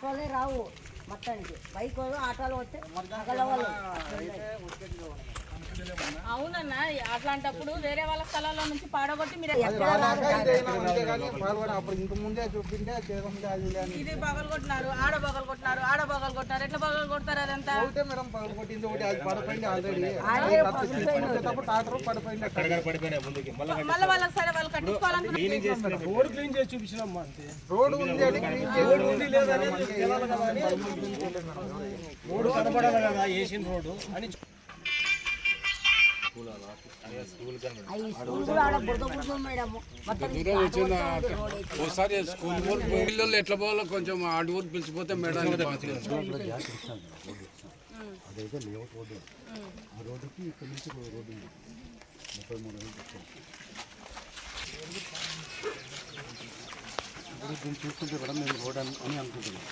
ఆటోలే రావు. మొత్తానికి. బైక్ వాళ్ళు ఆటోలు వస్తే మగల వాళ్ళు అవునన్నా అట్లాంటప్పుడు వేరే వాళ్ళ స్థలాల్లో నుంచి పాడగొట్టి మీరు ఇది అని. ఇది బగలు కొట్టినారు ఆడ బగలు కొట్టినారు ఆడ బగలు కొట్టినారు ఎట్లా బగలు కొడతారు అదంతా? ఒకటే మేడం పగలు కొట్టింది ఒకటి అది పడిపోయింది ఆల్రెడీ కొట్టేటప్పుడు టాటర్ పడిపోయింది. అక్కడ. మళ్ళీ వాళ్ళకి సరే వాళ్ళు కట్టించుకోవాలనుకుంటున్నారు రోడ్ క్లీన్ చేసి చూపించినాం అంతే. రోడ్డు ఉంది అని క్లీన్ చేయాలి రోడ్ కనపడాలి కదా వేసిన రోడ్డు అని ఒకసారి స్కూల్ పోల్ పిల్లలు ఎట్లా పోవాలో కొంచెం ఆడి ఊరు పిలిచిపోతే మేడం అదైతే లేఅవుట్ రోడ్డు ఆ రోడ్డుకి ఇక్కడ నుంచి రోడ్డు ఉంది ముప్పై మూడు అడుగులు ఇప్పుడు దీన్ని చూస్తుంటే కూడా మేము రోడ్ అని అని అనుకుంటున్నాం.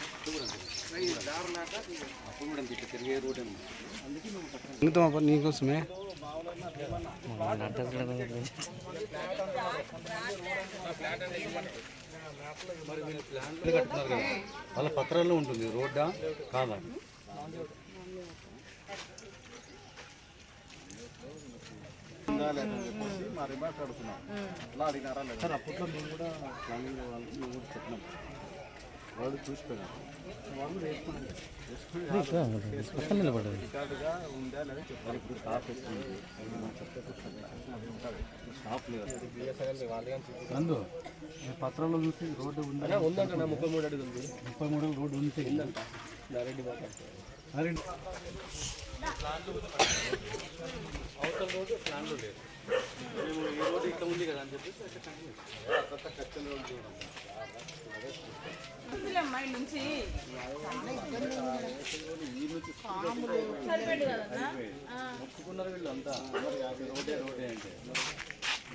తిరిగే రోడ్ అందుకే నీకోసమే? కట్టున్నారు కదా వాళ్ళ పత్రాల్లో ఉంటుంది రోడ్డా కాదా? మా రిమార్క్ అడుగుతున్నాం. అట్లా అడిగినారా లేదా? సార్ అప్పట్లో మేము కూడా ప్లానింగ్ వాళ్ళకి మేము కూడా చెప్పినాం. వాళ్ళు చూసిపోయినారు. వాళ్ళు వేసుకున్నారు. రికార్డుగా ఉందా లేదా చెప్పాలి. ఇప్పుడు స్టాఫ్ వేసుకున్నారు స్టాఫ్ లేదు నందు ఈ పత్రాల్లో చూసి రోడ్డు ఉందా? ఉందంట ముప్పై మూడు అడుగులు ఉంది. ముప్పై మూడు రోడ్డు అవతల రోజు మాట్లాడుతుంది అరే మేము ఈ రోడ్డు ఇట్లా ఉంది కదా అని చెప్పేసి అట్లా కంటిన్యూ చేస్తాం. ఖర్చులు నుంచి ఒప్పుకున్నారు వీళ్ళు అంతా మరి యాభై రోడ్డే రోడ్డే అంటే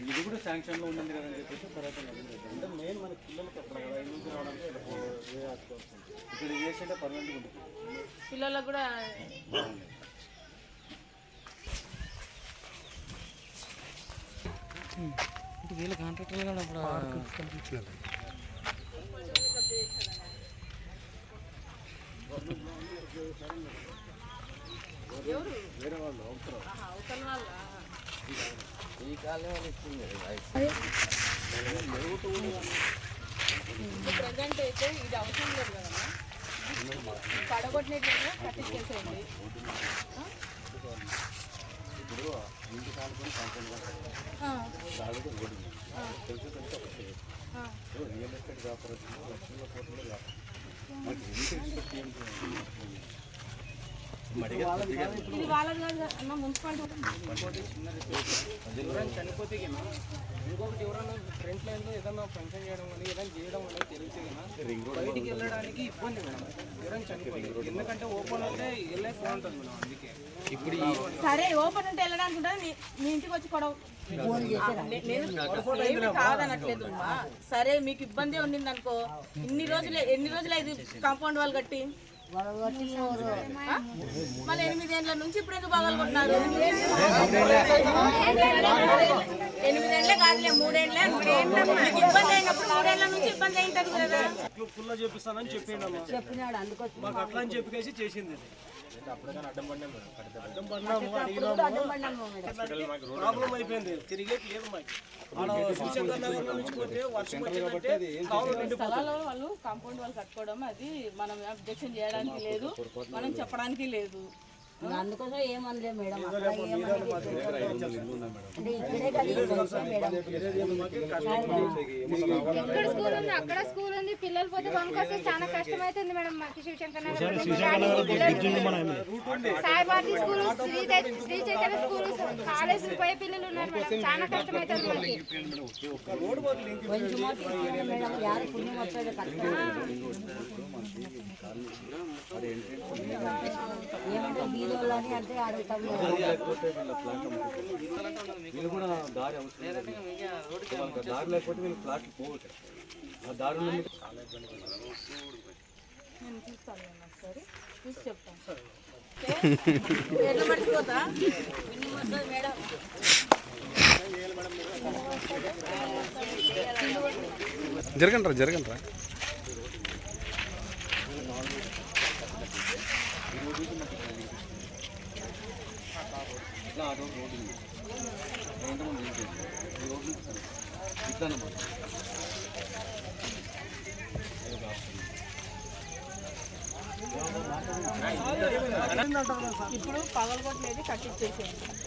ఇది కూడా శాంక్షన్లో ఉండింది కదా అని చెప్పేసి తర్వాత అంటే మెయిన్ మన పిల్లలకి అక్కడ కదా ఈ నుంచి రావడానికి ఇక్కడ పో- ఉంటుంది హాస్పిటల్ వస్తుంది. ఇక్కడ ఇది చేసింటే పర్మనెంట్గా ఉంటుంది పిల్లలకు కూడా ఆహా, అవతల వాళ్ళ ప్రజెంట్ అయితే ఇది అవసరం లేదు కదమ్మా. పడగొట్టినట్టు కట్టించేసేయండి ఇప్పుడు ఇంటి కాలుకొని కంపెనీ ఆ, రియల్ ఎస్టేట్ వ్యాపారం లక్షల కోట్ల వ్యాపారం ఎంత ఎక్స్పెక్ట్ ఇది వాళ్ళది కాదు కదా, అన్న మున్సిపాలిటీ ఎవరైనా చనిపోతే గిన? ఇంకొకటి ఎవరైనా ఫ్రంట్ లైన్లో ఏదైనా ఫంక్షన్ చేయడం కానీ ఏదైనా చేయడం తెలిస్తే బయటికి వెళ్ళడానికి ఇబ్బంది మేడం. ఎవరైనా చనిపోయి ఎందుకంటే ఓపెన్ అయితే వెళ్ళే బాగుంటుంది మేడం అందుకే. ఇప్పుడు సరే ఓపెన్ ఉంటే వెళ్ళడానికి ఉంటుంది మీ ఇంటికి వచ్చి కొడవ. నే- నేను ఏమీ కాదనట్లేదు అమ్మా. సరే మీకు ఇబ్బంది ఉండింది అనుకో ఇన్ని రోజులు ఎన్ని రోజులు అయింది కాంపౌండ్ వాళ్ళు కట్టి? మళ్ళీ ఎనిమిదేళ్ళ నుంచి ఇప్పుడు ఎందుకు బాగాలనుకుంటున్నారు ఎనిమిదేళ్ళే కాదులే మూడేళ్ళే ఇబ్బంది అయినప్పుడు మూడేళ్ళ నుంచి ఇబ్బంది అయింటది కదా. చెప్పినాడు అందుకొచ్చి మాకు అట్లా అని చెప్పి చేసింది అడ్డం పడినాము ప్రాబ్లం అయిపోయింది లేదు మాకు వాళ్ళు కాంపౌండ్ వాళ్ళు కట్టుకోవడం అది మనం అబ్జెక్షన్ చేయడానికి లేదు మనం చెప్పడానికి లేదు. అందుకోసం ఏమనలేదు మేడం అంటే ఇక్కడే కదా ఈ ఫంక్షన్ మేడం ఇక్కడ స్కూల్ ఉంది అక్కడ స్కూల్ ఉంది పిల్లలు పోతే పంకొస్తే చాలా కష్టం అవుతుంది మేడం మాకు శివశంకర్ స్కూల్ శ్రీ చై- శ్రీ చైతన్య స్కూల్ కాలేజ్ పోయే పిల్లలు ఉన్నారు మేడం చాలా కష్టం అవుతుంది మాకు కొంచెం మేడం యారు పుణ్యం వస్తుంది కరెక్ట్ ఏమంటే బీదోళ్ళు అంటే అడుగుతాం వీళ్ళు కూడా దారి అవసరం లేదు. వాళ్ళకి దారి లేకపోతే వీళ్ళు ఫ్లాట్ పోవచ్చు ఆ దారి నుండి నేను చూస్తాను నేను ఒకసారి చూసి చెప్తాను ఎట్లా మేడం జరగండి రా జరగండి రా ఇప్పుడు పగలగొట్టలేదు కట్టించేసేయండి ఇది ఒక్కటే గ్యాప్.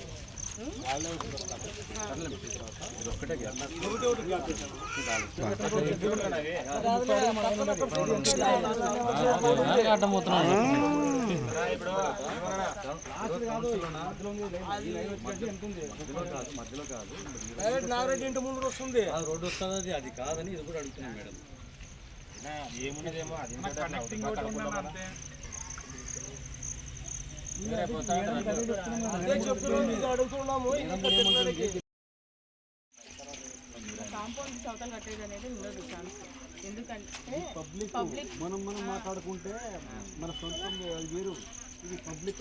మధ్యలో కాదు డైరెక్ట్ నాగరెడ్డి ఇంటి ముందు వస్తుంది. ఆ రోడ్డు వస్తుంది అది అది కాదని ఇది కూడా అడుగుతున్నాం మేడం. ఏమున్నదేమో అది అదే కాంపౌండ్ చవతలు కట్టేది అనేది ఉండదు ఛాన్స్ ఎందుకంటే పబ్లిక్ పబ్లిక్ మనం మనం మాట్లాడుకుంటే మన సొంతం అది వేరు. ఇది పబ్లిక్.